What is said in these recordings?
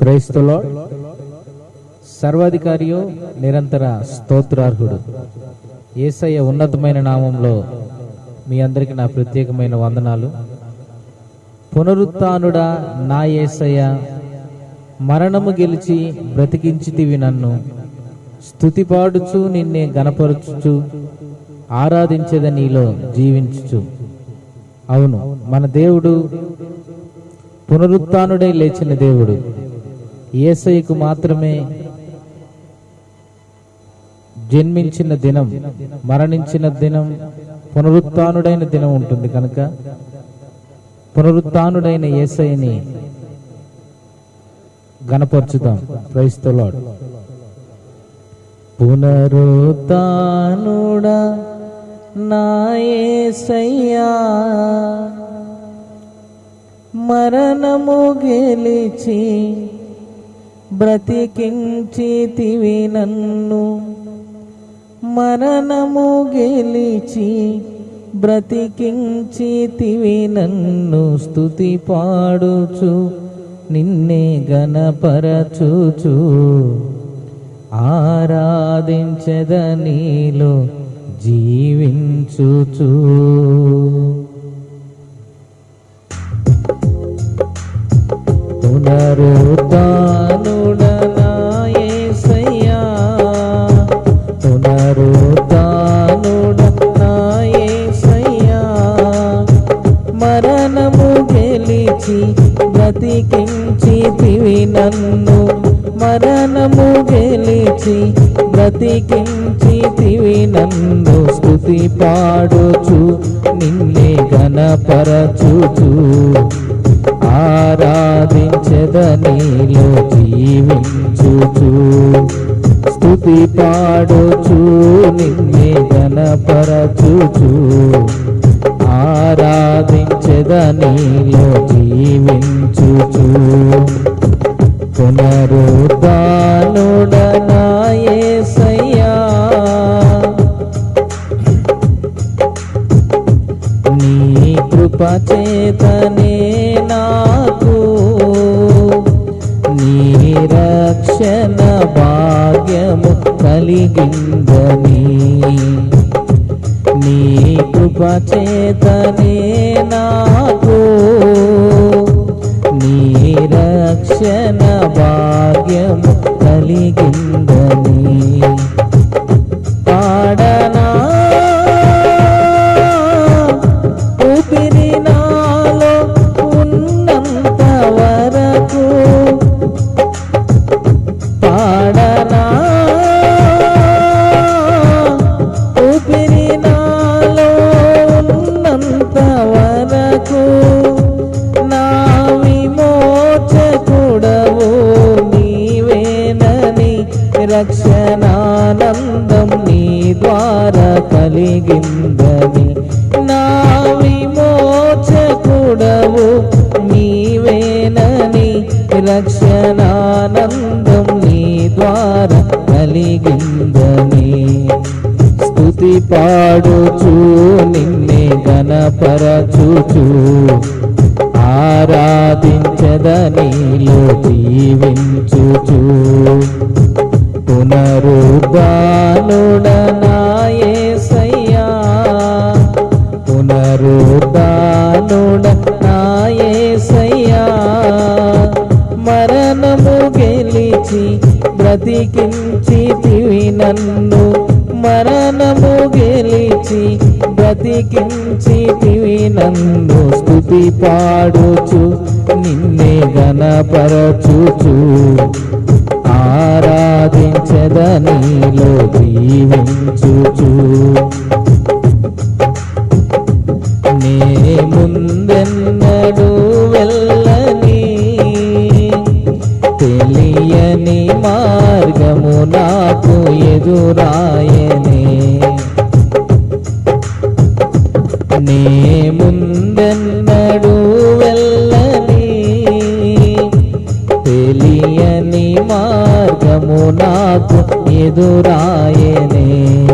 క్రైస్తలో సర్వాధికారియో నిరంతర స్తోత్రార్హుడు. ఏసయ్య ఉన్నతమైన నామంలో మీ అందరికీ నా ప్రత్యేకమైన వందనాలు. పునరుత్నుడా నా ఏసయ్య మరణము గెలిచి బ్రతికించితివి నన్ను. స్తుతి పాడుచు నిన్నే గనపరచుచు ఆరాధించేద నీలో జీవించుచు. అవును మన దేవుడు పునరుత్నుడై లేచిన దేవుడు. ఏసైకు మాత్రమే జన్మించిన దినం మరణించిన దినం పునరుత్డైన దినం ఉంటుంది కనుక. పునరుత్డైన ఏసైని గణపరచుదాం క్రైస్తలాడ్ పునరుత్నుడా నా మరణము గెలిచి బ్రతికించితివి నన్ను. మరణము గెలిచి బ్రతికించితివి నన్ను. స్థుతి పాడుచు నిన్నే గణపరచుచు ఆరాధించద నీలో జీవించుచు. నన్ను స్థుతి పాడుచు నిన్నే గణపరచుచు ఆరాధించదనిలో జీవించుచు. స్థుతి పాడుచు నిన్నే గణపరచుచు ఆరాధించదనిలో జీవించుచు. పునరుద్ధానుడనాయసయ్యా నీ కృప నాకు నీ రక్షణ భాగ్యము కలిగిందని. నీ కృప నాకు నీ రక్షణ భాగ్యము కలిగిందని. రక్షణానందం నీ ద్వారా కలిగిందని. స్థుతి పాడుచు నిన్నే గణపరచుచు ఆరాధించదనీలో జీవించుచు పునరుద్ధానుడనా మరణము గెలిచి బ్రతికించితివి నన్ను. మరణము గెలిచి బ్రతికించితివి నన్ను స్థుతి పాడుచు నిన్నే గణపరచుచు ఆరాధించదనిలో జీవించుచు. తెలియని మార్గము నాకు ఎదురాయనే. నే ముందెన్నడు వెళ్ళని. తెలియని మార్గము నాకు ఎదురాయనే.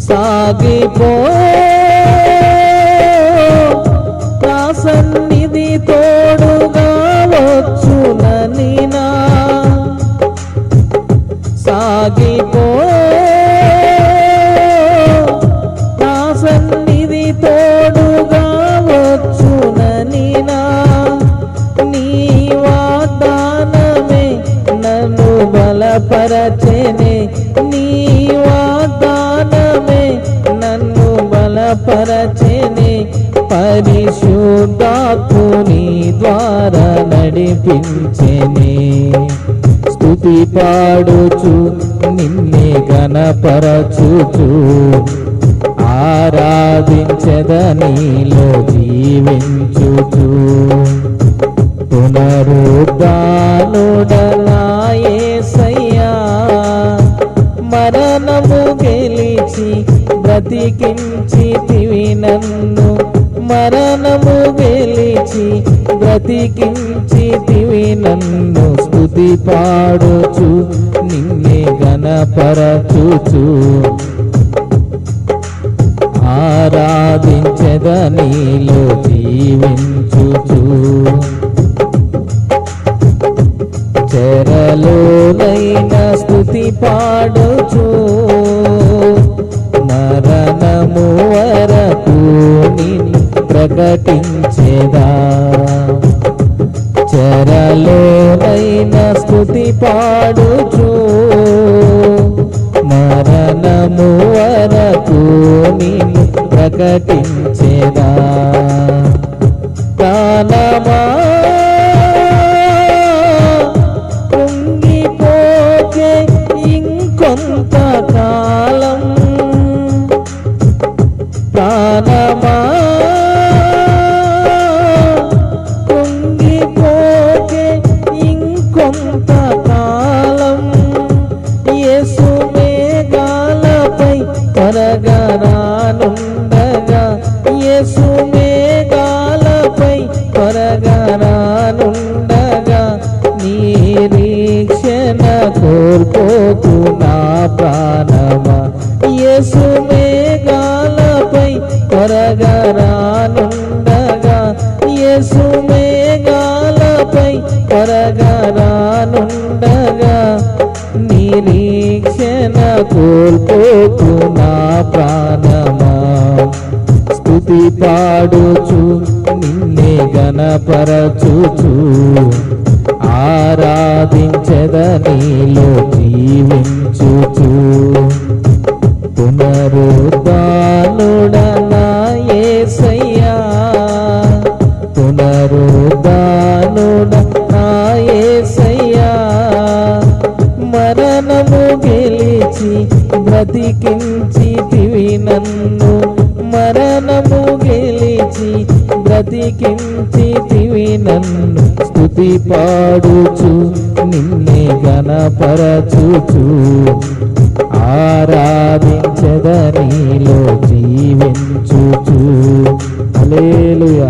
సాగిపో సాగిపో నా సన్నిధి తోడుగా వచ్చునని నా నీ వాగ్దానమే. నన్ను బలపరచెనే. నీ వాగ్దానమే. నన్ను బలపరచెనే. పరిశుద్ధాత్ముని ద్వారా నడిపించెనే. స్తుతి పాడుచు నిన్నే గణపరచుచు. ఆరాధించదనిలో జీవించుచు. పునరుద్ధానుడనాయసయ్యా. మరణము గెలిచి బ్రతికించితివి నన్ను. మరణము గెలిచి బ్రతికించితివి నన్ను. స్థుతి పాడుచు నిన్నే గణపరచుచు. ఆరాధించదనిలో జీవించుచు. చెరలోనైన స్థుతి పాడుచు మరణము వరకు నిన్ను ప్రకటించేదా? త్వరగా రానుండగా నిరీక్షణ కోల్పోతు నా ప్రాణమా. యేసు మేఘాలపై త్వరగా రానుండగా యేసు మేఘాలపై త్వరగా రానుండగా నిరీక్షణ కోల్పోతు నా ప్రాణమా పాడుచు నిన్నే గణపరచుచు. ఆరాధించదనిలో జీవించుచు. పునరుద్ధానుడనాయసయ్యా సై స్తుతి పాడుచు నిన్నే గణపరచుచు. ఆరాధించదనిలో జీవించుచు. అలేలుయా